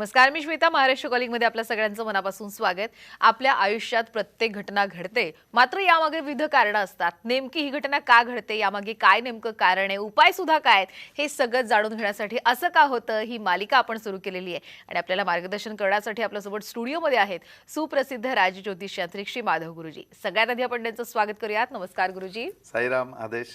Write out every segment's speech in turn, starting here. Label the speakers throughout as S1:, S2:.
S1: नमस्कार मी श्वेता महाराष्ट्र कॉलिंगमध्ये आपल्या सगळ्यांचं मनापासून स्वागत. आपल्या आयुष्यात प्रत्येक घटना घडते. मात्र यामागे विविध कारणं असतात. नेमकी ही घटना का घडते? यामागे काय नेमकं कारण आहे? उपाय सुद्धा काय आहेत? हे सगळं जाणून घेण्यासाठी असं का होतं? ही मालिका आपण सुरू केलेली आहे. आणि आपल्याला मार्गदर्शन करण्यासाठी आपल्यासोबत स्टुडिओमध्ये आहेत सुप्रसिद्ध राज ज्योतिष यांत्रिक श्री माधव गुरुजी. सगळ्यात आधी आपण त्यांचं स्वागत करूयात. नमस्कार गुरुजी.
S2: साईराम आदेश.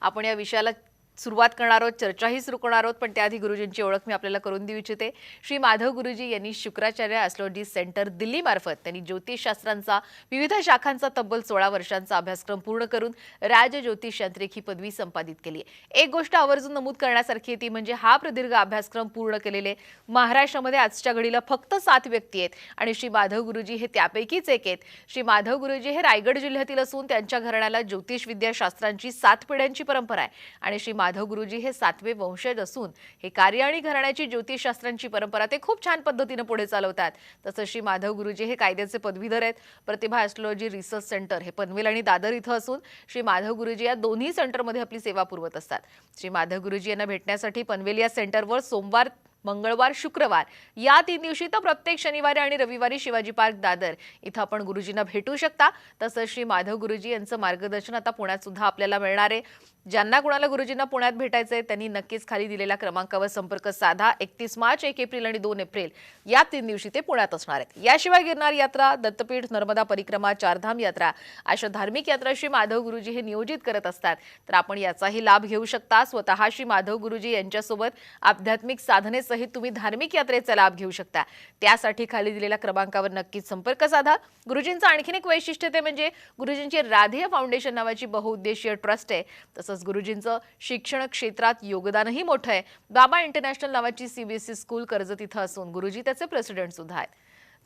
S1: आपण या विषयाला सुरुवात करणार आहोत चर्चाही सुरू करणार आहोत पण त्याआधी गुरुजींची ओळख मी आपल्याला करून देऊ इच्छिते. श्री माधव गुरुजी यांनी शुक्राचार्य ॲस्ट्रॉलॉजी सेंटर दिल्लीमार्फत त्यांनी ज्योतिषशास्त्रांचा विविध शाखांचा तब्बल सोळा वर्षांचा अभ्यासक्रम पूर्ण करून राज ज्योतिष यांत्रिक ही पदवी संपादित केली आहे. एक गोष्ट आवर्जून नमूद करण्यासारखी आहे ती म्हणजे हा प्रदीर्घ अभ्यासक्रम पूर्ण केलेले महाराष्ट्रामध्ये आजच्या घडीला फक्त सात व्यक्ती आहेत आणि श्री माधव गुरुजी हे त्यापैकीच एक आहेत. श्री माधव गुरुजी हे रायगड जिल्ह्यातील असून त्यांच्या घराण्याला ज्योतिष विद्याशास्त्रांची सात पिढ्यांची परंपरा आहे आणि श्री माधव गुरुजी हे सातवे वंशज असून हे कार्य आणि घराण्याची ज्योतिषशास्त्रांची परंपरा ते खूप छान पद्धतीनं पुढे चालवतात. तसं श्री माधव गुरुजी हे कायद्याचे पदवीधर आहेत. प्रतिभा ॲस्ट्रॉलॉजी रिसर्च सेंटर हे पनवेल आणि दादर इथं असून श्री माधव गुरुजी या दोन्ही सेंटरमध्ये आपली सेवा पुरवत असतात. श्री माधव गुरुजी यांना भेटण्यासाठी पनवेल या सेंटरवर सोमवार मंगळवार शुक्रवार या तीन दिवशी तर प्रत्येक शनिवारी आणि रविवारी शिवाजी पार्क दादर इथं आपण गुरुजींना भेटू शकता. तसंच श्री माधव गुरुजी यांचं मार्गदर्शन आता पुण्यात सुद्धा आपल्याला मिळणार आहे. ज्यांना कुणाला गुरुजींना पुण्यात भेटायचं आहे त्यांनी नक्कीच खाली दिलेल्या क्रमांकावर संपर्क साधा. एकतीस मार्च एक एप्रिल आणि दोन एप्रिल या तीन दिवशी ते पुण्यात असणार आहेत. याशिवाय गिरनार यात्रा दत्तपीठ नर्मदा परिक्रमा चारधाम यात्रा अशा धार्मिक यात्रा श्री माधव गुरुजी हे नियोजित करत असतात. तर आपण याचाही लाभ घेऊ शकता. स्वतः श्री माधव गुरुजी यांच्यासोबत आध्यात्मिक साधनेसहित तुम्ही धार्मिक यात्रेचा लाभ घेऊ शकता. त्यासाठी खाली दिलेल्या क्रमांकावर नक्कीच संपर्क साधा. गुरुजींचं आणखीन एक वैशिष्ट्य ते म्हणजे गुरुजींची राधेय फाउंडेशन नावाची बहुउद्देशीय ट्रस्ट आहे. तसंच गुरुजींचं शिक्षण क्षेत्रात योगदानही मोठं आहे. बाबा इंटरनॅशनल नावाची सीबीएसई स्कूल कर्जत इथं असून गुरुजी त्याचे प्रेसिडेंट सुद्धा आहेत.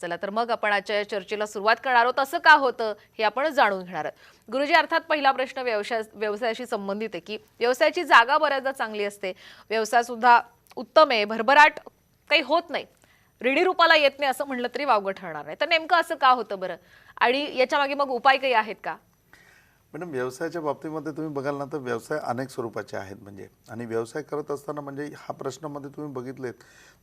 S1: चला तर मग आपण आजच्या चर्चेला सुरुवात करणार आहोत. असं का होतं हे आपण जाणून घेणार आहोत. गुरुजी अर्थात पहिला प्रश्न व्यवसाय व्यवसायाशी संबंधित आहे की व्यवसायाची जागा बऱ्याचदा चांगली असते. व्यवसाय सुद्धा उत्तम आहे भरभराट काही होत नाही. रेडी रूपाला येत नाही असं म्हणलं तरी वावगं ठरणार नाही. तर नेमकं असं का होतं बरं? आणि याच्या मागे मग उपाय काही आहेत का?
S2: मॅडम व्यवसायाच्या बाबतीमध्ये तुम्ही बघाल ना तर व्यवसाय अनेक स्वरूपाचे आहेत म्हणजे. आणि व्यवसाय करत असताना म्हणजे हा प्रश्नामध्ये तुम्ही बघितलेत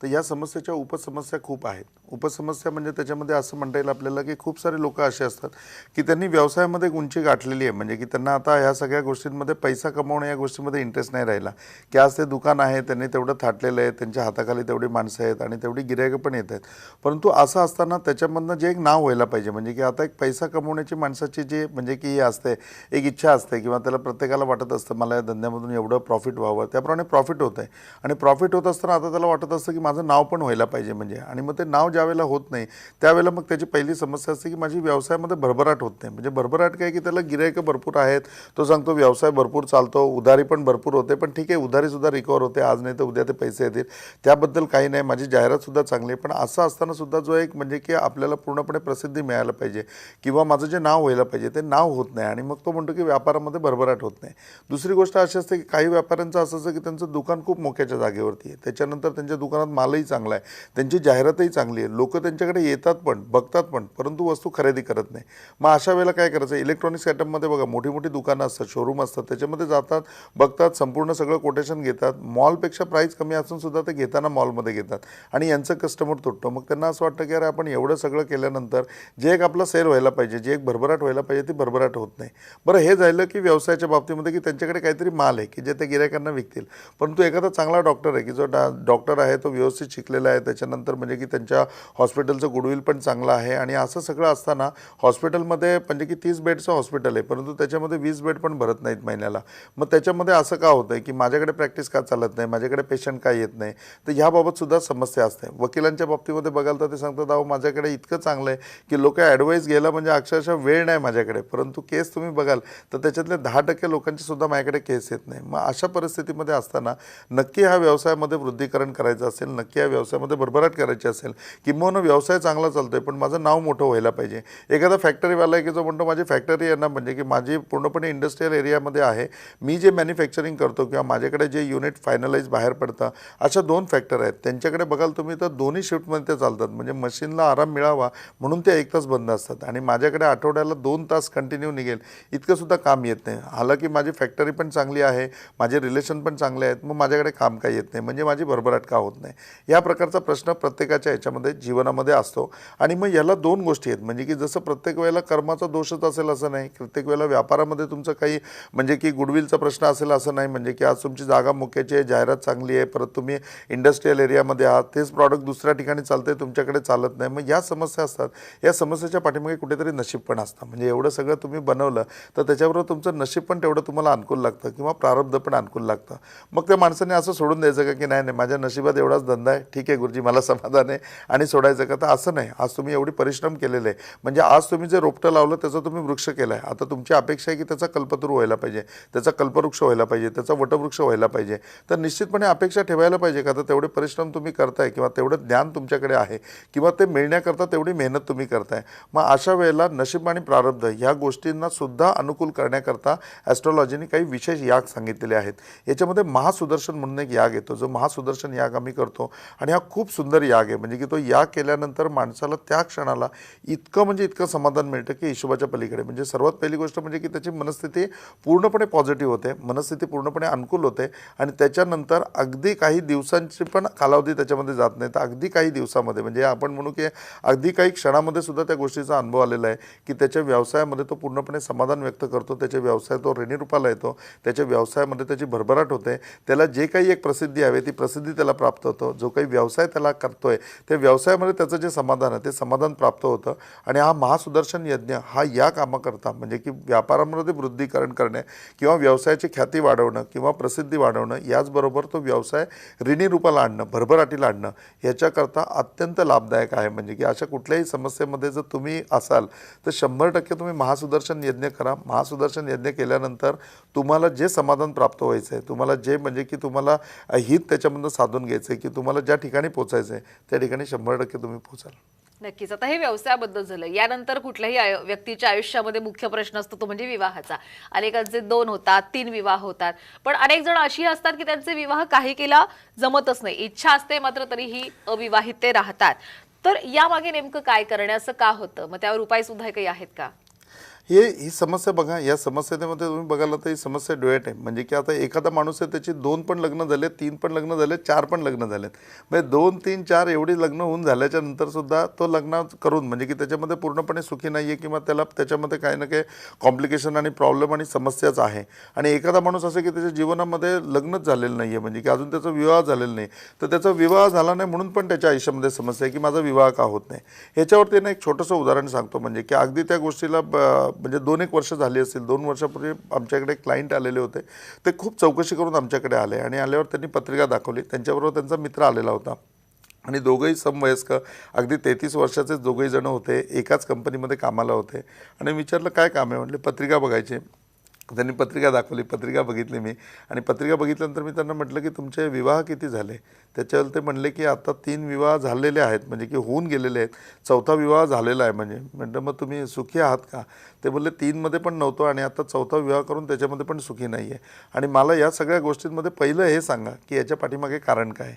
S2: तर या समस्येच्या उपसमस्या खूप आहेत. उपसमस्या म्हणजे त्याच्यामध्ये असं म्हणता येईल आपल्याला की खूप सारे लोक असे असतात की त्यांनी व्यवसायामध्ये उंची गाठलेली आहे. म्हणजे की त्यांना आता ह्या सगळ्या गोष्टींमध्ये पैसा कमवणं या गोष्टीमध्ये इंटरेस्ट नाही राहिला. की आज ते दुकान आहे त्यांनी तेवढं थाटलेलं आहे त्यांच्या हाताखाली तेवढी माणसं आहेत आणि तेवढी गिरायकं पण येत आहेत. परंतु असं असताना त्याच्यामधनं जे एक नाव व्हायला पाहिजे. म्हणजे की आता एक पैसा कमवण्याची माणसाची जे म्हणजे की हे असते एक इच्छा असते किंवा त्याला प्रत्येकाला वाटत असतं मला या धंद्यामधून एवढं प्रॉफिट व्हावं. त्याप्रमाणे प्रॉफिट होत आहे आणि प्रॉफिट होत असताना आता त्याला वाटत असतं की माझं नाव पण व्हायला पाहिजे म्हणजे. आणि मग ते नाव ज्यावेळेला होत नाही त्यावेळेला मग त्याची पहिली समस्या असते की माझी व्यवसायामध्ये भरभराट होत नाही. म्हणजे भरभराट काय की त्याला गिरायकं भरपूर आहेत. तो सांगतो व्यवसाय भरपूर चालतो उधारी पण भरपूर होते पण ठीक आहे उधारीसुद्धा रिकवर होते आज नाही तर उद्या ते पैसे येतील. त्याबद्दल काही नाही माझी जाहिरातसुद्धा चांगली आहे. पण असं असतानासुद्धा जो एक म्हणजे की आपल्याला पूर्णपणे प्रसिद्धी मिळायला पाहिजे. किंवा माझं जे नाव व्हायला पाहिजे ते नाव होत नाही. आणि मग तो म्हणतो की व्यापारामध्ये भरभराट होत नाही. दुसरी गोष्ट अशी असते की काही व्यापाऱ्यांचं असं असतं की त्यांचं दुकान खूप मोक्याच्या जागेवरती आहे. त्याच्यानंतर त्यांच्या दुकानात मालही चांगला आहे. त्यांची जाहिरातही चांगली आहे. लोक त्यांच्याकडे येतात पण बघतात पण परंतु वस्तू खरेदी करत नाही. मग अशा वेळेला काय करायचं? इलेक्ट्रॉनिक्स आयटममध्ये बघा मोठी मोठी दुकानं असतात शोरूम असतात त्याच्यामध्ये जातात बघतात संपूर्ण सगळं कोटेशन घेतात. मॉलपेक्षा प्राईस कमी असून सुद्धा ते घेताना मॉलमध्ये घेतात. आणि यांचं कस्टमर तुटतो. मग त्यांना असं वाटतं की अरे आपण एवढं सगळं केल्यानंतर जे एक आपला सेल व्हायला पाहिजे जे एक भरभराट व्हायला पाहिजे ती भरभराट होत नाही. बरं हे झालं की व्यवसायाच्या बाबतीमध्ये की त्यांच्याकडे काहीतरी माल आहे की जे ते गिरायकांना विकतील. परंतु एखादा चांगला डॉक्टर आहे की जो डा डॉक्टर आहे तो व्यवस्थित शिकलेला आहे त्याच्यानंतर म्हणजे की त्यांच्या हॉस्पिटलचं गुडविल पण चांगलं आहे आणि असं सगळं असताना हॉस्पिटलमध्ये म्हणजे की तीस बेडचं हॉस्पिटल आहे परंतु त्याच्यामध्ये वीस बेड पण भरत नाहीत महिन्याला. मग त्याच्यामध्ये असं का होतं आहे की माझ्याकडे प्रॅक्टिस का चालत नाही माझ्याकडे पेशंट का येत नाही? तर ह्याबाबतसुद्धा समस्या असते. वकिलांच्या बाबतीमध्ये बघाल तर ते सांगतात अहो माझ्याकडे इतकं चांगलं आहे की लोक ॲडवाईस घ्यायला म्हणजे अक्षरशः वेळ नाही माझ्याकडे. परंतु केस तुम्ही बघा बघाल तर त्याच्यातले दहा टक्के लोकांची सुद्धा माझ्याकडे केस येत नाही. मग अशा परिस्थितीमध्ये असताना नक्की ह्या व्यवसायामध्ये वृद्धीकरण करायचं असेल नक्की या व्यवसायामध्ये भरभराट करायची असेल किंबहुना व्यवसाय चांगला चालतो आहे पण माझं नाव मोठं व्हायला पाहिजे. एखादा फॅक्टरीवाला आहे की जो म्हणतो माझी फॅक्टरी आहे ना म्हणजे की माझी पूर्णपणे इंडस्ट्रीयल एरियामध्ये आहे. मी जे मॅन्युफॅक्चरिंग करतो किंवा माझ्याकडे जे युनिट फायनलाइज बाहेर पडतं अशा दोन फॅक्टर आहेत. त्यांच्याकडे बघाल तुम्ही तर दोन्ही शिफ्टमध्ये ते चालतात. म्हणजे मशीनला आराम मिळावा म्हणून ते एक तास बंद असतात. आणि माझ्याकडे आठवड्याला दोन तास कंटिन्यू निघेल. इतकं सुद्धा काम येत नाही. हालाकी माझी फॅक्टरी पण चांगली आहे माझे रिलेशन पण चांगले आहेत मग माझ्याकडे काम काय येत नाही. म्हणजे माझी भरभराट का होत नाही? या प्रकारचा प्रश्न प्रत्येकाच्या याच्यामध्ये जीवनामध्ये असतो. आणि मग याला दोन गोष्टी आहेत. म्हणजे की जसं प्रत्येक वेळेला कर्माचा दोषच असेल असं नाही प्रत्येक वेळेला व्यापारामध्ये तुमचं काही म्हणजे की गुडविलचा प्रश्न असेल असं नाही म्हणजे की आज तुमची जागा मुख्याची आहे जाहिरात चांगली आहे परत तुम्ही इंडस्ट्रीयल एरियामध्ये आहात तेच प्रॉडक्ट दुसऱ्या ठिकाणी चालते तुमच्याकडे चालत नाही. मग या समस्या असतात. या समस्येच्या पाठीमागे कुठेतरी नशीब पण असतं. म्हणजे एवढं सगळं तुम्ही बनवलं तर त्याच्याबरोबर तुमचं नशीब पण तेवढं तुम्हाला अनुकूल लागतं किंवा प्रारब्ध पण अनुकूल लागतं. मग त्या माणसाने असं सोडून द्यायचं का की नाही नाही माझ्या नशिबात एवढाच धंदा आहे ठीक आहे गुरुजी मला समाधान आहे आणि सोडायचं का? तर असं नाही. आज तुम्ही एवढी परिश्रम केलेले आहे. म्हणजे आज तुम्ही जे रोपटं लावलं त्याचा तुम्ही वृक्ष केला आहे आता तुमची अपेक्षा आहे की त्याचा कल्पतरू व्हायला पाहिजे त्याचा कल्पवृक्ष व्हायला पाहिजे त्याचा वटवृक्ष व्हायला पाहिजे. तर निश्चितपणे अपेक्षा ठेवायला पाहिजे का? तर तेवढे परिश्रम तुम्ही करताय किंवा तेवढं ज्ञान तुमच्याकडे आहे किंवा ते मिळण्याकरता तेवढी मेहनत तुम्ही करताय. मग अशा वेळेला नशीब आणि प्रारब्ध ह्या गोष्टींना सुद्धा अनुकूल करण्याकरता ॲस्ट्रॉलॉजीने काही विशेष याग सांगितलेले आहेत. याच्यामध्ये महासुदर्शन म्हणून एक याग येतो जो महासुदर्शन याग आम्ही करतो आणि हा खूप सुंदर याग आहे. म्हणजे की तो याग केल्यानंतर माणसाला त्या क्षणाला इतकं म्हणजे इतकं समाधान मिळतं की हिशोबाच्या पलीकडे. म्हणजे सर्वात पहिली गोष्ट म्हणजे की त्याची मनस्थिती पूर्णपणे पॉझिटिव्ह होते मनस्थिती पूर्णपणे अनुकूल होते आणि त्याच्यानंतर अगदी काही दिवसांची पण कालावधी त्याच्यामध्ये जात नाही. तर अगदी काही दिवसामध्ये म्हणजे आपण म्हणू की अगदी काही क्षणामध्ये सुद्धा त्या गोष्टीचा अनुभव आलेला आहे की त्याच्या व्यवसायामध्ये तो पूर्णपणे समाधान व्यक्त करतो त्याच्या व्यवसाय तो रेणीरूपाला येतो त्याच्या व्यवसायामध्ये त्याची भरभराट होते त्याला जे काही एक प्रसिद्धी हवी ती प्रसिद्धी त्याला प्राप्त होतो. जो काही व्यवसाय त्याला करतोय त्या व्यवसायामध्ये त्याचं जे समाधान आहे ते समाधान प्राप्त होतं. आणि हा महासुदर्शन यज्ञ हा या कामाकरता म्हणजे की व्यापारामध्ये वृद्धीकरण करणे किंवा व्यवसायाची ख्याती वाढवणं किंवा प्रसिद्धी वाढवणं याचबरोबर तो व्यवसाय ऋणीरूपाला आणणं भरभराटीला आणणं याच्याकरता अत्यंत लाभदायक आहे. म्हणजे की अशा कुठल्याही समस्येमध्ये जर तुम्ही असाल तर शंभर टक्के तुम्ही महासुदर्शन यज्ञ करा. महासुदर्शन यज्ञ केल्यानंतर तुम्हाला जे समाधान प्राप्त व्हायचं आहे तुम्हाला जे म्हणजे की तुम्हाला हित त्याच्यामधून साधून घ्यायचं आहे की तुम्हाला ज्या ठिकाणी पोचायचं आहे त्या ठिकाणी शंभर टक्के तुम्ही पोचाल.
S1: नक्कीच. आता हे व्यवसायाबद्दल झालं. यानंतर कुठल्याही आयु- व्यक्तीच्या आयुष्यामध्ये मुख्य प्रश्न असतो तो म्हणजे विवाहाचा. अनेकांचे दोन होतात तीन विवाह होतात. पण अनेक जण अशी असतात की त्यांचे विवाह काही केला जमतच नाही. इच्छा असते मात्र तरीही अविवाहित ते राहतात. तर यामागे नेमकं काय करण्याचं का होतं? मग त्यावर उपाय सुद्धा काही आहेत का?
S2: हे ही समस्या बघा या समस्येमध्ये तुम्ही बघायला तर ही समस्या डोळ्यात आहे. म्हणजे की आता एखादा माणूस आहे त्याची दोन पण लग्न झाले तीन पण लग्न झाले चार पण लग्न झालेत. म्हणजे दोन तीन चार एवढी लग्न होऊन झाल्याच्या नंतरसुद्धा तो लग्न करून म्हणजे की त्याच्यामध्ये पूर्णपणे सुखी नाही आहे किंवा त्याला त्याच्यामध्ये काही ना काही कॉम्प्लिकेशन आणि प्रॉब्लेम आणि समस्याच आहे. आणि एखादा माणूस असं की त्याच्या जीवनामध्ये लग्नच झालेलं नाही आहे म्हणजे की अजून त्याचा विवाह झालेला नाही. तर त्याचा विवाह झाला नाही म्हणून पण त्याच्या आयुष्यामध्ये समस्या आहे की माझा विवाह का होत नाही. ह्याच्यावरती ना एक छोटंसं उदाहरण सांगतो म्हणजे की अगदी त्या गोष्टीला ब- म्हणजे दोन एक वर्ष झाली असतील दोन वर्षापूर्वी आमच्याकडे क्लायंट आलेले होते. ते खूप चौकशी करून आमच्याकडे आले आणि आल्यावर त्यांनी पत्रिका दाखवली. त्यांच्याबरोबर त्यांचा मित्र आलेला होता. आणि दोघंही समवयस्क अगदी तेहतीस वर्षाचे दोघंही जण होते. एकाच कंपनीमध्ये कामाला होते. आणि विचारलं काय काम आहे? म्हटले पत्रिका बघायची त्यांनी पत्रिका दाखवली पत्रिका बघितली मी. आणि पत्रिका बघितल्यानंतर मी त्यांना म्हटलं की तुमचे विवाह किती झाले? त्याच्यावर ते म्हणले की आता तीन विवाह झालेले आहेत म्हणजे की होऊन गेलेले आहेत. चौथा विवाह झालेला आहे म्हणजे. म्हटलं मग तुम्ही सुखी आहात का? ते बोलले तीनमध्ये पण नव्हतो आणि आता चौथा विवाह करून त्याच्यामध्ये पण सुखी नाही आहे आणि मला या सगळ्या गोष्टींमध्ये पहिलं हे सांगा की याच्या पाठीमागे कारण काय आहे?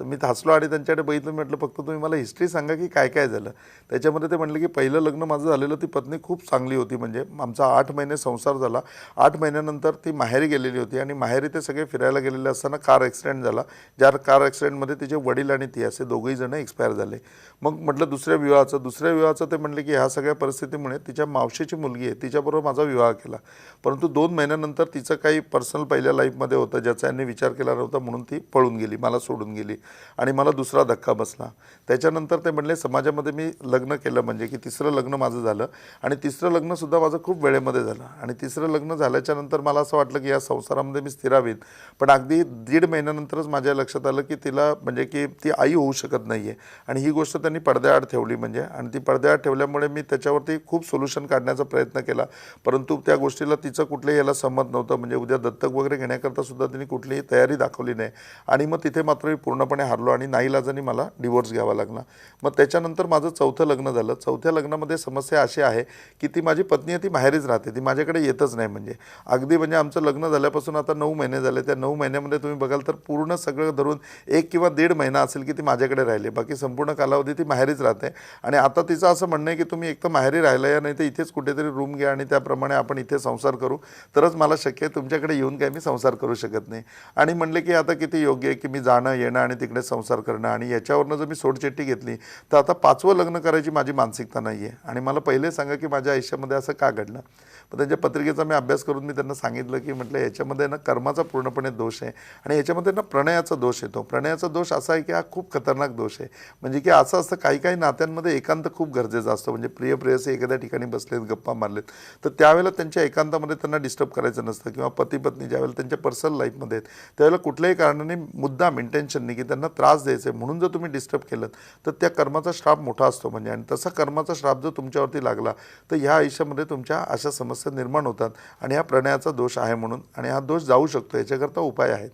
S2: तर मी हसलो आणि त्यांच्याकडे बघितलं म्हटलं फक्त तुम्ही मला हिस्ट्री सांगा की काय काय झालं. त्याच्यामध्ये ते म्हटलं की पहिलं लग्न माझं झालेलं ती पत्नी खूप चांगली होती. म्हणजे आमचा आठ महिने संसार झाला. आठ महिन्यानंतर ती माहेरी गेलेली होती आणि माहेरी ते सगळे फिरायला गेलेले असताना कार ॲक्सिडेंट झाला. ज्या कार ॲक्सिडेंटमध्ये तिचे वडील आणि ती असे दोघंही जण एक्सपायर झाले. मग म्हटलं दुसऱ्या विवाहाचं दुसऱ्या विवाहाचं ते म्हटले की ह्या सगळ्या परिस्थितीमुळे तिच्या मावशीची मुलगी आहे तिच्याबरोबर माझा विवाह केला. परंतु दोन महिन्यानंतर तिचं काही पर्सनल पहिल्या लाईफमध्ये होतं ज्याचा यांनी विचार केला नव्हता म्हणून ती पळून गेली मला सोडून गेली. आणि मला दुसरा धक्का बसला. त्याच्यानंतर ते म्हणले समाजामध्ये मी लग्न केलं म्हणजे की तिसरं लग्न माझं झालं आणि तिसरं लग्नसुद्धा माझं खूप वेळेमध्ये झालं. आणि तिसरं लग्न झाल्याच्यानंतर मला असं वाटलं की या संसारामध्ये मी स्थिरावीन. पण अगदी दीड महिन्यानंतरच माझ्या लक्षात आलं की तिला म्हणजे की ती आई होऊ शकत नाही आहे आणि ही गोष्ट त्यांनी पडद्याआड ठेवली म्हणजे. आणि ती पडद्याआड ठेवल्यामुळे मी त्याच्यावरती खूप सोल्युशन काढण्याचा प्रयत्न केला. परंतु त्या गोष्टीला तिचं कुठलंही याला सहमत नव्हतं. म्हणजे उद्या दत्तक वगैरे घेण्याकरता सुद्धा तिने कुठलीही तयारी दाखवली नाही. आणि मग तिथे मात्र मी पूर्णपणे पूर्णपणे हारलो आणि नाईलाजाने मला डिवोर्स घ्यावा लागला. मग त्याच्यानंतर माझं चौथं लग्न झालं. चौथ्या लग्नामध्ये समस्या अशी आहे की ती माझी पत्नी आहे ती माहेरीच राहते. ती माझ्याकडे येतच नाही म्हणजे. अगदी म्हणजे आमचं लग्न झाल्यापासून आता नऊ महिने झाले. त्या नऊ महिन्यामध्ये तुम्ही बघाल तर पूर्ण सगळं धरून एक किंवा दीड महिना असेल की ती माझ्याकडे राहिली. बाकी संपूर्ण कालावधी ती माहेरीच राहते. आणि आता तिचं असं म्हणणं आहे की तुम्ही एक तर माहेरी राहिला या नाही तर इथेच कुठेतरी रूम घ्या आणि त्याप्रमाणे आपण इथे संसार करू. तरच मला शक्य आहे तुमच्याकडे येऊन काय मी संसार करू शकत नाही. आणि म्हणले की आता किती योग्य आहे की मी जाणं येणं आणि तिकडे संसार करणं आणि याच्यावरनं जर मी सोडचिठ्ठी घेतली तर आता पाचवं लग्न करायची माझी मानसिकता नाही आहे आणि मला पहिले सांगा की माझ्या आयुष्यामध्ये असं का घडलं? पण त्यांच्या पत्रिकेचा मी अभ्यास करून मी त्यांना सांगितलं की म्हटलं याच्यामध्ये ना कर्माचा पूर्णपणे दोष आहे आणि याच्यामध्ये ना प्रणयाचा दोष येतो प्रणयाचा दोष असा आहे की हा खूप खतरनाक दोष आहे. म्हणजे की असं असतं काही काही नात्यांमध्ये एकांत खूप गरजेचं असतो. म्हणजे प्रिय प्रेयसी एखाद्या ठिकाणी बसलेत गप्पा मारलेत तर त्यावेळेला त्यांच्या एकांतामध्ये त्यांना डिस्टर्ब करायचं नसतं. किंवा पती पत्नी ज्यावेळेला त्यांच्या पर्सनल लाईफमध्ये आहेत त्यावेळेला कुठल्याही कारणाने मुद्दाम इंटेन्शननी की त्यांना त्रास द्यायचे आहे. म्हणून जर तुम्ही डिस्टर्ब केलं तर त्या कर्माचा श्राप मोठा असतो. म्हणजे आणि तसा कर्माचा श्राप जर तुमच्यावरती लागला तर ह्या आयुष्यामध्ये तुमच्या अशा समस्या निर्माण होतात आणि हा प्रणयाचा दोष आहे म्हणून आणि हा दोष जाऊ शकतो याच्याकरता उपाय आहेत.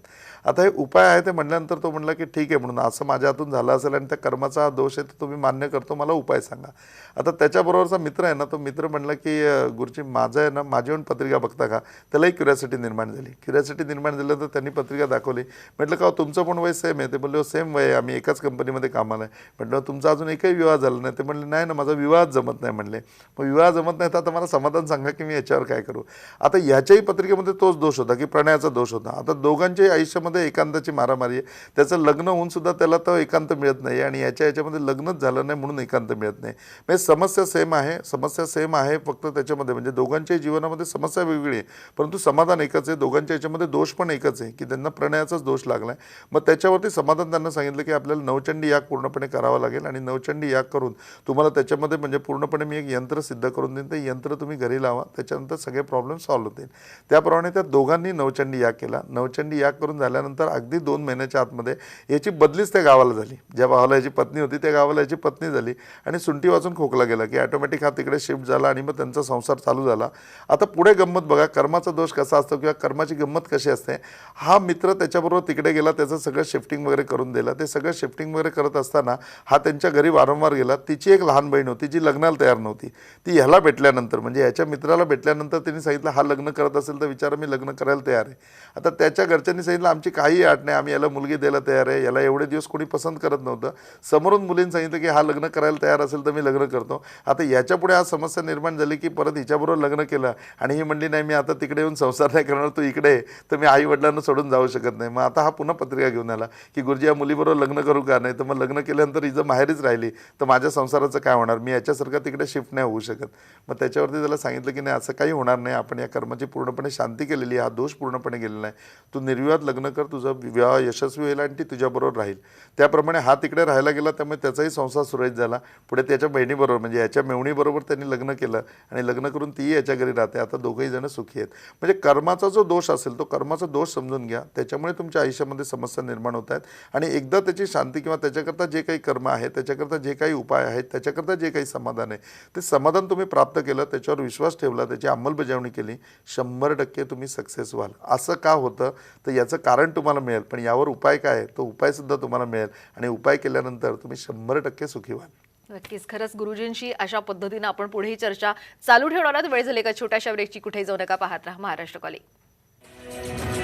S2: आता हे उपाय आहे ते म्हणल्यानंतर तो म्हणला की ठीक आहे म्हणून असं माझ्या हातून झालं असेल आणि त्या कर्माचा हा दोष आहे तर तुम्ही मान्य करतो मला उपाय सांगा. आता त्याच्याबरोबरचा मित्र आहे ना तो मित्र म्हणला की गुरुजी माझं आहे ना माझी पण पत्रिका बघता का? त्यालाही क्युरियासिटी निर्माण झाली. क्युरियासिटी निर्माण झाल्यानंतर त्यांनी पत्रिका दाखवली. म्हटलं का हो, तुमचं पण वय सेम आहे? ते बोलले हो, सेम वय आहे. आम्ही एकाच कंपनीमध्ये कामाला आहे. म्हटलं तुमचा अजून एकही विवाह झाला नाही. ते म्हणले नाही ना माझा विवाहच जमत नाही. म्हणले मग विवाह जमत नाही तर आता मला समाधान सांगा की मी याच्यावर काय करू? आता याच्याही पत्रिकेमध्ये तोच दोष होता की प्रणयाचा दोष होता. आता दोघांच्याही आयुष्यामध्ये एकांताची मारामारी आहे. त्याचं लग्न होऊन सुद्धा त्याला तो एकांत मिळत नाही आणि याच्या याच्यामध्ये लग्नच झालं नाही म्हणून एकांत मिळत नाही. म्हणजे समस्या सेम आहे समस्या सेम आहे फक्त त्याच्यामध्ये. म्हणजे दोघांच्या जीवनामध्ये समस्या वेगळी आहे. परंतु समाधान एकच आहे. दोघांच्या याच्यामध्ये दोष पण एकच आहे की त्यांना प्रणयाचाच दोष लागला आहे मग त्याच्यावरती समाधान त्यांना सांगितलं की आपल्याला नवचंडी याग पूर्णपणे करावा लागेल आणि नवचंडी याग करून तुम्हाला त्याच्यामध्ये म्हणजे पूर्णपणे मी एक यंत्र सिद्ध करून देईन. ते यंत्र तुम्ही घरी लावा. त्याच्यानंतर सगळे प्रॉब्लेम सॉल्व्ह होतील. त्याप्रमाणे त्या दोघांनी नवचंडी याग केला. नवचंडी याग करून झाल्यानंतर अगदी दोन महिन्याच्या आतमध्ये याची बदलीच त्या गावाला झाली. ज्या भावाला याची पत्नी होती त्या गावाला याची पत्नी झाली आणि सुंटी वाचून खोकला गेला की ॲटोमॅटिक हा तिकडे शिफ्ट झाला आणि मग त्यांचा संसार चालू झाला. आता पुढे गंमत बघा कर्माचा दोष कसा असतो किंवा कर्माची गंमत कशी असते हा मित्र त्याच्याबरोबर तिकडे गेला त्याचं सगळं शिफ्टिंग वगैरे करून दिलं. ते सगळं शिफ्टिंग वगैरे करत असताना हा त्यांच्या घरी वारंवार गेला. तिची एक लहान बहीण होती जी लग्नाला तयार नव्हती. ती ह्याला भेटल्यानंतर म्हणजे याच्या मित्राला भेटल्यानंतर त्यांनी सांगितलं हा लग्न करत असेल तर विचारा मी लग्न करायला तयार आहे. आता त्याच्या घरच्यांनी सांगितलं आमची काही आठ नाही आम्ही याला मुलगी द्यायला तयार आहे याला एवढे दिवस कोणी पसंत करत नव्हतं. समोरून मुलींनी सांगितलं की हा लग्न करायला तयार असेल तर मी लग्न करतो. आता याच्यापुढे हा समस्या निर्माण झाली की परत हिच्याबरोबर लग्न केलं आणि ही म्हणली नाही मी आता तिकडे येऊन संसार नाही करणार तू इकडे तर मी आई वडिलांना सोडून जाऊ शकत नाही. मग आता हा पुन्हा पत्रिका घेऊन आला की गुरुजी या मुलीबरोबर लग्न करू का नाही? तर मग लग्न केल्यानंतर हिचं माहेरीच राहिली तर माझ्या संसाराचं काय होणार? मी याच्यासारखं तिकडे शिफ्ट नाही होऊ शकत. मग त्याच्यावरती त्याला सांगितलं की नाही असं काही होणार नाही. आपण या कर्माची पूर्णपणे शांती केलेली हा दोष पूर्णपणे गेलेला नाही. तू निर्विवाद लग्न कर तुझा विवाह यशस्वी होईल आणि ती तुझ्याबरोबर राहील. त्याप्रमाणे हा तिकडे राहायला गेला त्यामुळे त्याचाही संसार सुरळीत झाला. पुढे त्याच्या बहिणीबरोबर म्हणजे याच्या मेवणीबरोबर त्यांनी लग्न केलं आणि लग्न करून तीही याच्या घरी राहते. आता दोघंही जण सुखी आहेत. म्हणजे कर्माचा जो दोष असेल तो कर्माचा दोष समजून घ्या. त्याच्यामुळे तुमच्या आयुष्यामध्ये समस्या निर्माण होत आहेत. आणि एकदा त्याची शांती किंवा त्याच्याकरता जे काही कर्म आहे त्याच्याकरता जे काही उपाय आहेत त्याच्याकरता जे काही समाधान आहे ते समाधान तुम्ही प्राप्त केलं त्याच्यावर विश्वास ठेवला त्याची अंमलबजावणी केली शंभर टक्के तुम्ही सक्सेस व्हाल. असं का होतं तर याचं कारण तुम्हाला मिळेल. पण यावर उपाय काय तो उपायसुद्धा तुम्हाला मिळेल. आणि उपाय केल्यानंतर तुम्ही शंभर टक्के सुखी व्हाल.
S1: नक्कीच. खरंच गुरुजींशी अशा पद्धतीनं आपण पुढेही चर्चा चालू ठेवणार आहोत. वेळ झाली का छोट्याशा ब्रेकची? कुठेही जाऊ नका. पाहत राहा महाराष्ट्र कॉलेज.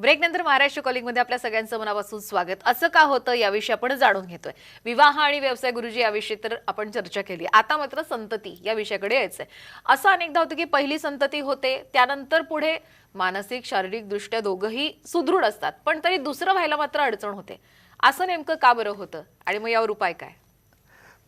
S1: ब्रेक नंतर महाराष्ट्र कॉलिंगमध्ये आपल्या सगळ्यांचं मनापासून स्वागत. असं का होतं याविषयी आपण जाणून घेतोय. विवाह आणि व्यवसाय गुरुजी याविषयी तर आपण चर्चा केली. आता मात्र संतती या विषयाकडे यायचंय. असं अनेकदा होतं की पहिली संतती होते त्यानंतर पुढे मानसिक शारीरिक दृष्ट्या दोघंही सुदृढ असतात. पण तरी दुसरं व्हायला मात्र अडचण होते. असं नेमकं का बरं होतं? आणि मग यावर उपाय काय?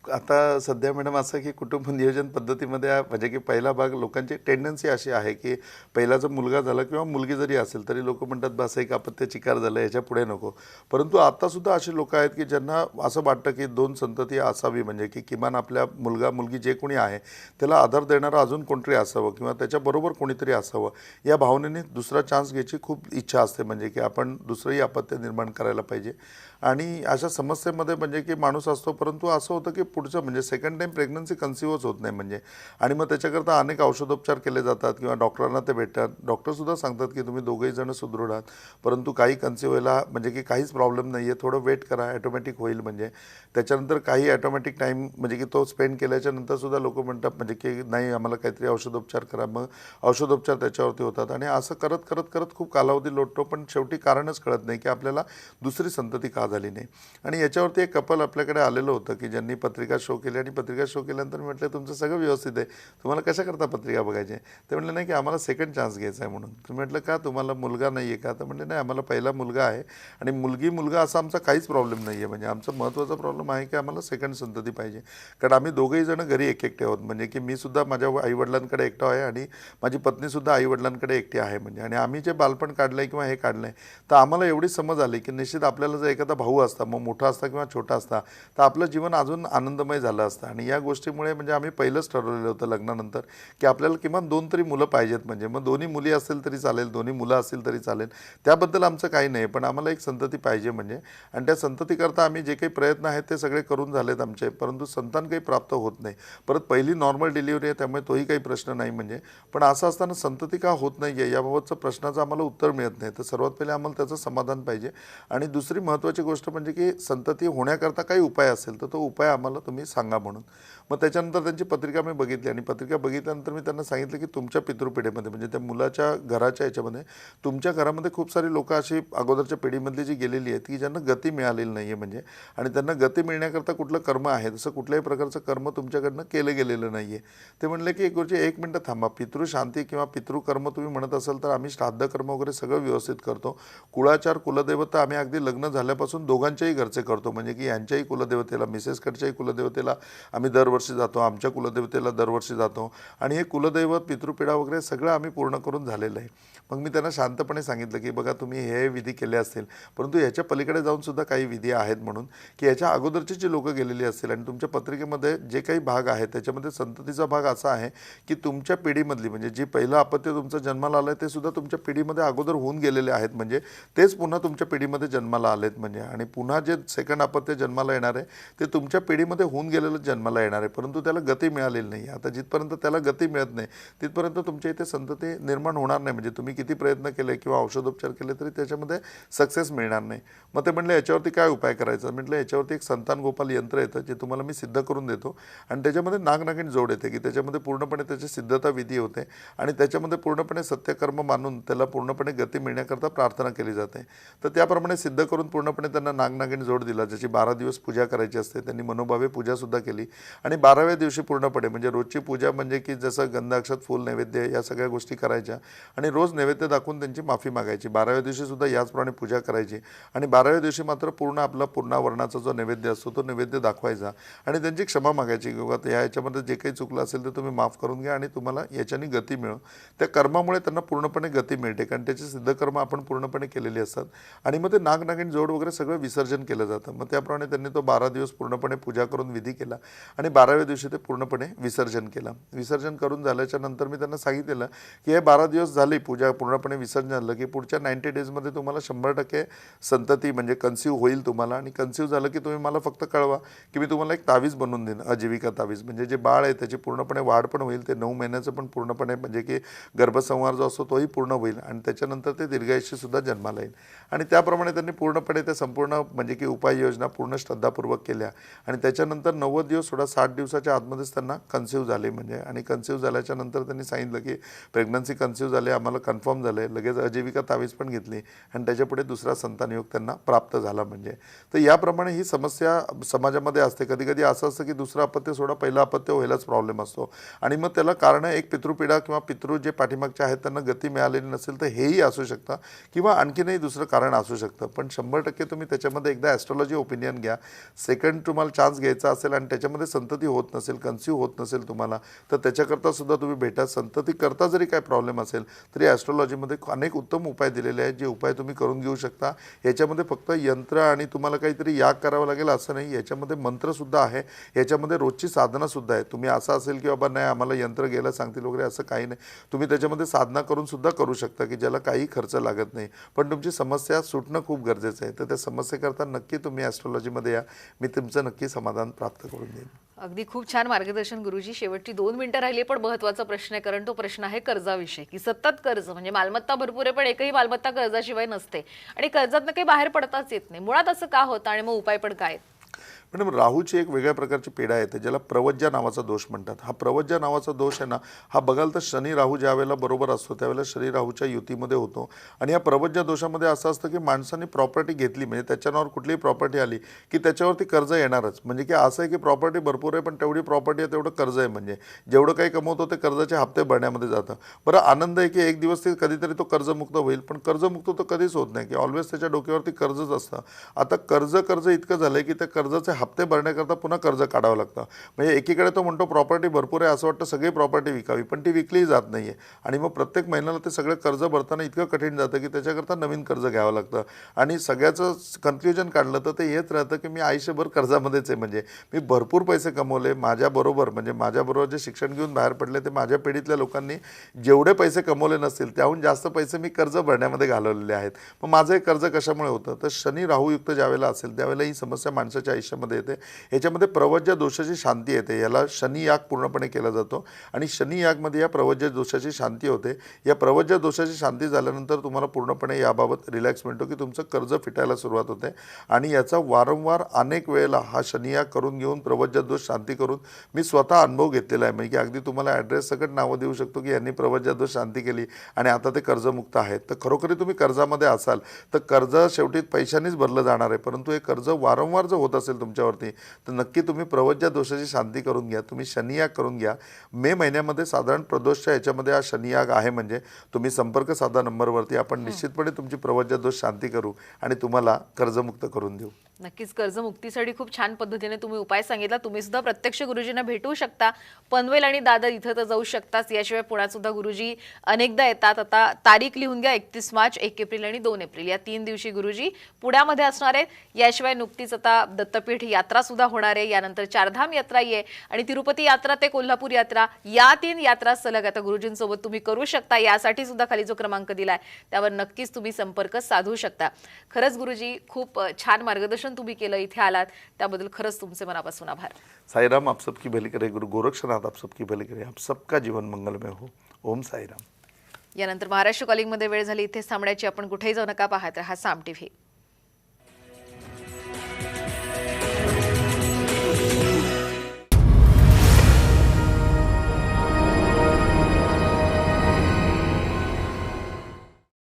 S2: आता सध्या मॅडम असं की कुटुंब नियोजन पद्धतीमध्ये म्हणजे की पहिला भाग लोकांची टेंडन्सी अशी आहे की पहिला जर मुलगा झाला किंवा मुलगी जरी असेल तरी लोक म्हणतात बस एक अपत्य चिकार झालं याच्यापुढे नको. परंतु आत्तासुद्धा अशी लोक आहेत की ज्यांना असं वाटतं की दोन संतती असावी म्हणजे की किमान आपल्या मुलगा मुलगी जे कोणी आहे त्याला आधार देणारं अजून कोणतरी असावं किंवा त्याच्याबरोबर कोणीतरी असावं या भावनेने दुसरा चान्स घ्यायची खूप इच्छा असते म्हणजे की आपण दुसरंही अपत्य निर्माण करायला पाहिजे. आणि अशा समस्येमध्ये म्हणजे की माणूस असतो परंतु असं होतं की पुढचं म्हणजे सेकंड टाईम प्रेग्नन्सी कन्सिव्हच होत नाही म्हणजे. आणि मग त्याच्याकरता अनेक औषधोपचार केले जातात किंवा डॉक्टरांना ते भेटतात. डॉक्टरसुद्धा सांगतात की तुम्ही दोघेही जण सुदृढ आहात. परंतु काही कन्सिव्ह व्हायला म्हणजे की काहीच प्रॉब्लेम नाही आहे थोडं वेट करा ॲटोमॅटिक होईल म्हणजे. त्याच्यानंतर काही ॲटोमॅटिक टाईम म्हणजे की तो स्पेंड केल्याच्यानंतरसुद्धा सुद्धा लोक म्हणतात म्हणजे की नाही आम्हाला काहीतरी औषधोपचार करा. मग औषधोपचार त्याच्यावरती होतात. आणि असं करत करत करत खूप कालावधी लोटतो पण शेवटी कारणच कळत नाही की आपल्याला दुसरी संतती का झाली नाही. आणि याच्यावरती एक कपल आपल्याकडे आलेलं होतं की ज्यांनी पत्र पत्रिका शो केली आणि पत्रिका शो केल्यानंतर मी म्हटलं तुमचं सगळं व्यवस्थित आहे. तुम्हाला कशा करता पत्रिका बघायची ते म्हटलं नाही की आम्हाला सेकंड चान्स घ्यायचा आहे म्हणून. तुम्ही म्हटलं का? तुम्हाला मुलगा नाही आहे का? तर म्हटलं नाही आम्हाला पहिला मुलगा आहे आणि मुलगी मुलगा असा आमचा काहीच प्रॉब्लेम नाही आहे म्हणजे आमचा महत्त्वाचा प्रॉब्लेम आहे की आम्हाला सेकंड संतती पाहिजे. कारण आम्ही दोघेही जण घरी एक एकटे आहोत. म्हणजे की मी सुद्धा माझ्या आईवडिलांकडे एकटा आहे आणि माझी पत्नीसुद्धा आईवडिलांकडे एकटी आहे. म्हणजे आणि आम्ही जे बालपण काढलं आहे किंवा हे काढलं आहे तर आम्हाला एवढी समज आली की निश्चित आपल्याला जर एखादा भाऊ असता मग मोठा असता किंवा छोटा असता तर आपलं जीवन अजून आनंदमय झालं असतं. आणि या गोष्टीमुळे म्हणजे आम्ही पहिलंच ठरवलेलं होतं लग्नानंतर की आपल्याला किमान दोन तरी मुलं पाहिजेत म्हणजे. मग दोन्ही मुली असेल तरी चालेल दोन्ही मुलं असतील तरी चालेल. त्याबद्दल आमचं काही नाही पण आम्हाला एक संतती पाहिजे म्हणजे. आणि त्या संततीकरता आम्ही जे काही प्रयत्न आहेत ते सगळे करून झालेत आमचे. परंतु संतान काही प्राप्त होत नाही. परत पहिली नॉर्मल डिलिव्हरी आहे त्यामुळे तोही काही प्रश्न नाही म्हणजे. पण असं असताना संतती का होत नाही आहे याबाबतचं प्रश्नाचं आम्हाला उत्तर मिळत नाही. तर सर्वात पहिले आम्हाला त्याचं समाधान पाहिजे. आणि दुसरी महत्त्वाची गोष्ट म्हणजे की संतती होण्याकरता काही उपाय असेल तर तो उपाय आम्हाला तुम्ही सांगा म्हणून. मग त्याच्यानंतर त्यांची पत्रिका मी बघितली आणि पत्रिका बघितल्यानंतर मी त्यांना सांगितलं की तुमच्या पितृपिढीमध्ये म्हणजे त्या मुलाच्या घराच्या याच्यामध्ये तुमच्या घरामध्ये खूप सारी लोकं अशी अगोदरच्या पिढीमधली जी गेलेली आहेत की ज्यांना गती मिळालेली नाही आहे म्हणजे. आणि त्यांना गती मिळण्याकरता कुठलं कर्म आहे तसं कुठल्याही प्रकारचं कर्म तुमच्याकडनं केलं गेलेलं नाही आहे ते म्हणले की एक गोष्टी एक मिनटं थांबा. पितृशांती किंवा पितृकर्म तुम्ही म्हणत असाल तर आम्ही श्राद्ध कर्म वगैरे सगळं व्यवस्थित करतो. कुळाचार कुलदैवता आम्ही अगदी लग्न झाल्यापासून दोघांच्याही घरचे करतो. म्हणजे की यांच्याही कुलदेवतेला मिसेसकडच्याही कुलदेवतेला आम्ही दरवर्षी जातो आमच्या कुलदेवतेला दरवर्षी जातो. आणि हे कुलदैवत पितृपिढा वगैरे सगळं आम्ही पूर्ण करून झालेलं आहे. मग मी त्यांना शांतपणे सांगितलं की बघा तुम्ही हे विधी केले असतील परंतु याच्या पलीकडे जाऊनसुद्धा काही विधी आहेत म्हणून की याच्या अगोदरची जी लोकं गेलेली असतील आणि तुमच्या पत्रिकेमध्ये जे काही भाग आहे त्याच्यामध्ये संततीचा भाग असा आहे की तुमच्या पिढीमधली म्हणजे जी पहिलं अपत्य तुमचं जन्माला आलं आहे ते सुद्धा तुमच्या पिढीमध्ये अगोदर होऊन गेलेले आहेत. म्हणजे तेच पुन्हा तुमच्या पिढीमध्ये जन्माला आलेत म्हणजे. आणि पुन्हा जे सेकंड अपत्य जन्माला येणार आहे ते तुमच्या पिढीमध्ये होऊन गेलेलं जन्माला येणार आहे. परंतु त्याला गती मिळालेली नाही. आता जिथपर्यंत त्याला गती मिळत नाही तिथपर्यंत तुमच्या इथे संतती निर्माण होणार नाही. म्हणजे तुम्ही किती प्रयत्न केले किंवा औषधोपचार केले तरी त्याच्यामध्ये सक्सेस मिळणार नाही. मग ते म्हणले याच्यावरती काय उपाय करायचा? म्हटलं याच्यावरती एक संतान गोपाल यंत्र येतं जे तुम्हाला मी सिद्ध करून देतो आणि त्याच्यामध्ये नागनागिन जोड येते की त्याच्यामध्ये पूर्णपणे त्याची सिद्धता विधी होते आणि त्याच्यामध्ये पूर्णपणे सत्यकर्म मानून त्याला पूर्णपणे गती मिळण्याकरता प्रार्थना केली जाते. तर त्याप्रमाणे सिद्ध करून पूर्णपणे त्यांना नागनागिन जोड दिला ज्याची बारा दिवस पूजा करायची असते त्यांनी मनोभावे पूजासुद्धा केली. आणि बाराव्या दिवशी पूर्णपणे म्हणजे रोजची पूजा म्हणजे की जसं गंधाक्षत फूल नैवेद्य या सगळ्या गोष्टी करायच्या आणि रोज नैवेद्य नैवेद्य दाखवून त्यांची माफी मागायची. बाराव्या दिवशी सुद्धा याचप्रमाणे पूजा करायची. आणि बाराव्या दिवशी मात्र पूर्ण आपला पूर्णावरणाचा जो नैवेद्य असतो तो नैवेद्य दाखवायचा. आणि त्यांची क्षमा मागायची किंवा या याच्यामध्ये जे काही चुकलं असेल ते तुम्ही माफ करून घ्या आणि तुम्हाला याच्याने गती मिळो त्या कर्मामुळे त्यांना पूर्णपणे गती मिळते. कारण त्याचे सिद्धकर्म आपण पूर्णपणे केलेली असतात. आणि मग ते नागनागिन जोड वगैरे सगळं विसर्जन केलं जातं. मग त्याप्रमाणे त्यांनी तो बारा दिवस पूर्णपणे पूजा करून विधी केला. आणि बाराव्या दिवशी ते पूर्णपणे विसर्जन केलं. विसर्जन करून झाल्याच्यानंतर मी त्यांना सांगितलेलं की हे बारा दिवस झाले पूजा पूर्णपणे विसर्जन झालं की पुढच्या नाईन्टी डेजमध्ये तुम्हाला शंभर टक्के संतती म्हणजे कन्सिव्ह होईल तुम्हाला आणि कन्सिव्ह झालं की तुम्ही मला फक्त कळवा की मी तुम्हाला एक तावीज बनवून देईन अजीविका तावीज. म्हणजे जे बाळ आहे त्याची पूर्णपणे वाढ पण होईल ते नऊ महिन्याचं पण पूर्णपणे म्हणजे की गर्भसंहार जो असतो तोही पूर्ण होईल आणि त्याच्यानंतर ते दीर्घायुष्यसुद्धा जन्माला येईल. आणि त्याप्रमाणे त्यांनी पूर्णपणे ते संपूर्ण म्हणजे की उपाययोजना पूर्ण श्रद्धापूर्वक केल्या आणि त्याच्यानंतर नव्वद दिवस सोळा साठ दिवसाच्या आतमध्येच त्यांना कन्सिव्ह झाले म्हणजे आणि कन्सिव्ह झाल्याच्यानंतर त्यांनी सांगितलं की प्रेग्नन्सी कन्सिव्ह झाले आम्हाला कन्फर्म झालं आहे लगेच अजीविका तावीज पण घेतली आणि त्याच्यापुढे दुसरा संतानयोग त्यांना प्राप्त झाला म्हणजे. तर याप्रमाणे ही समस्या समाजामध्ये असते. कधी कधी असं असतं की दुसरं अपत्य सोडा पहिलं अपत्य व्हायलाच प्रॉब्लेम असतो. आणि मग त्याला कारण एक पितृपिढा किंवा पितृ जे पाठीमागचे आहेत त्यांना गती मिळालेली नसेल तर हेही असू शकतं किंवा आणखीनही दुसरं कारण असू शकतं. पण शंभर टक्के तुम्ही त्याच्यामध्ये एकदा ॲस्ट्रॉलॉजी ओपिनियन घ्या. सेकंड तुम्हाला चान्स घ्यायचा असेल आणि त्याच्यामध्ये संतती होत नसेल कन्सिव्ह होत नसेल तुम्हाला तर त्याच्याकरता सुद्धा तुम्ही भेटा. संतती करता जरी काय प्रॉब्लेम असेल तरी ॲस्ट्रो ॲस्ट्रॉलॉजीमध्ये अनेक उत्तम उपाय दिलेले आहेत जे उपाय तुम्ही करून घेऊ शकता. याच्यामध्ये फक्त यंत्र आणि तुम्हाला काहीतरी याग करावं लागेल असं नाही. याच्यामध्ये मंत्रसुद्धा आहे. याच्यामध्ये रोजची साधनासुद्धा आहे. तुम्ही असं असेल की बाबा नाही आम्हाला यंत्र गेलं सांगतील वगैरे असं काही नाही. तुम्ही त्याच्यामध्ये साधना करून सुद्धा करू शकता की ज्याला काही खर्च लागत नाही. पण तुमची समस्या सुटणं खूप गरजेचं आहे. तर त्या समस्येकरता नक्की तुम्ही ॲस्ट्रॉलॉजीमध्ये या. मी तुमचं नक्की समाधान प्राप्त करून देईन.
S1: अगदी खूप छान मार्गदर्शन गुरुजी. शेवटची दोन मिनिटं राहिली पण महत्त्वाचा प्रश्न आहे कारण तो प्रश्न आहे कर्जाविषयी. की सतत कर्ज म्हणजे मालमत्ता भरपूर आहे पण एकही मालमत्ता कर्जाशिवाय नसते आणि कर्जातनं काही बाहेर पडताच येत नाही मुळात असं का होतं आणि मग उपाय पण काय आहेत?
S2: मॅडम राहूची एक वेगळ्या प्रकारची पेढा येते ज्याला प्रवज्या नावाचा दोष म्हणतात. हा प्रवज्या नावाचा दोष आहे ना हा बघाल तर शनी राहू ज्या वेळेला बरोबर असतो त्यावेळेला शनी राहूच्या युतीमध्ये होतो. आणि या प्रवज्या दोषामध्ये असं असतं की माणसाने प्रॉपर्टी घेतली म्हणजे त्याच्या नावावर कुठलीही प्रॉपर्टी आली की त्याच्यावरती कर्ज येणारच. म्हणजे की असं आहे की प्रॉपर्टी भरपूर आहे पण तेवढी प्रॉपर्टी आहे तेवढं कर्ज आहे म्हणजे. जेवढं काही कमवतो ते कर्जाचे हप्ते भरण्यामध्ये जातं. बरं आनंद आहे की एक दिवस ते कधीतरी तो कर्जमुक्त होईल पण कर्जमुक्त तो कधीच होत नाही की ऑलवेज त्याच्या डोक्यावरती कर्जच असतं. आता कर्ज कर्ज इतकं झालं आहे की त्या कर्जाचे हप्ते भरण्याकरता पुन्हा कर्ज काढावं लागतं. म्हणजे एकीकडे तो म्हणतो प्रॉपर्टी भरपूर आहे असं वाटतं सगळी प्रॉपर्टी विकावी. पण ती विकली जात नाही आहे आणि मग प्रत्येक महिन्याला ते सगळं कर्ज भरताना इतकं कठीण जातं की त्याच्याकरता नवीन कर्ज घ्यावं लागतं. आणि सगळ्याचं कन्फ्युजन काढलं तर ते हेच राहतं की मी आयुष्यभर कर्जामध्येच आहे. म्हणजे मी भरपूर पैसे कमवले माझ्याबरोबर म्हणजे माझ्याबरोबर जे शिक्षण घेऊन बाहेर पडले ते माझ्या पिढीतल्या लोकांनी जेवढे पैसे कमवले नसतील त्याहून जास्त पैसे मी कर्ज भरण्यामध्ये घालवलेले आहेत. मग माझं हे कर्ज कशामुळे होतं? तर शनी राहूयुक्त ज्यावेळेला असेल त्यावेळेला ही समस्या माणसाच्या आयुष्यामध्ये येते. याच्यामध्ये प्रवज्य दोषाची शांती येते. याला शनी याग पूर्णपणे केला जातो. आणि शनी यागमध्ये या प्रवज्य दोषाची शांती होते. या प्रवज्य दोषाची शांती झाल्यानंतर तुम्हाला पूर्णपणे याबाबत रिलॅक्स मिळतो की तुमचं कर्ज फिटायला सुरुवात होते. आणि याचा वारंवार अनेक वेळेला हा शनियाग करून घेऊन प्रवज्य दोष शांती करून मी स्वतः अनुभव घेतलेला आहे. म्हणजे की अगदी तुम्हाला ॲड्रेस सकट नावं देऊ शकतो की यांनी प्रवज्य दोष शांती केली आणि आता ते कर्जमुक्त आहेत. तर खरोखरी तुम्ही कर्जामध्ये असाल तर कर्ज शेवटी पैशानेच भरलं जाणार आहे. परंतु हे कर्ज वारंवार जर होत असेल तुमच्या तुमच्यावरती. तर नक्की तुम्ही प्रवज्या दोषाची शांती करून घ्या. तुम्ही शनियाग करून घ्या. मे महिन्यामध्ये साधारण प्रदोषच्या ह्याच्यामध्ये हा शनियाग आहे म्हणजे तुम्ही संपर्क साधा नंबरवरती. आपण निश्चितपणे तुमची प्रवज्या दोष शांती करू आणि तुम्हाला कर्जमुक्त करून देऊ.
S1: नक्कीच कर्जमुक्तीसाठी खूप छान पद्धतीने तुम्ही उपाय सांगितला. तुम्ही सुद्धा प्रत्यक्ष गुरुजींना भेटू शकता. पनवेल आणि दादर इथं तर जाऊ शकताच. याशिवाय पुण्यात सुद्धा गुरुजी अनेकदा येतात. आता तारीख लिहून घ्या एकतीस मार्च एक एप्रिल आणि दोन एप्रिल. या तीन दिवशी गुरुजी पुण्यामध्ये असणार आहेत. याशिवाय नुकतीच आता दत्तपीठ यात्रा सुद्धा होणार आहे. यानंतर चारधाम यात्रा आहे. आणि तिरुपती यात्रा ते कोल्हापूर यात्रा या तीन यात्रा सलग आता गुरुजींसोबत तुम्ही करू शकता. यासाठी सुद्धा खाली जो क्रमांक दिलाय त्यावर नक्कीच तुम्ही संपर्क साधू शकता. खरंच गुरुजी खूप छान मार्गदर्शन तुम्ही केलं इथे आलात. त्याबद्दल खरंच तुमचे मनापासून आभार.
S2: साईराम आप सबकी भली करे. गुरु गोरक्षनाथ आप सबकी भली करे. आप सबका जीवन मंगलमय हो. ओम साईराम.
S1: यानंतर महाराष्ट्र कॉलिंगमध्ये वेळ झाली. इथेच थांबण्याची आपण कुठेही जाऊ नका. पाहत राहा साम टीव्ही.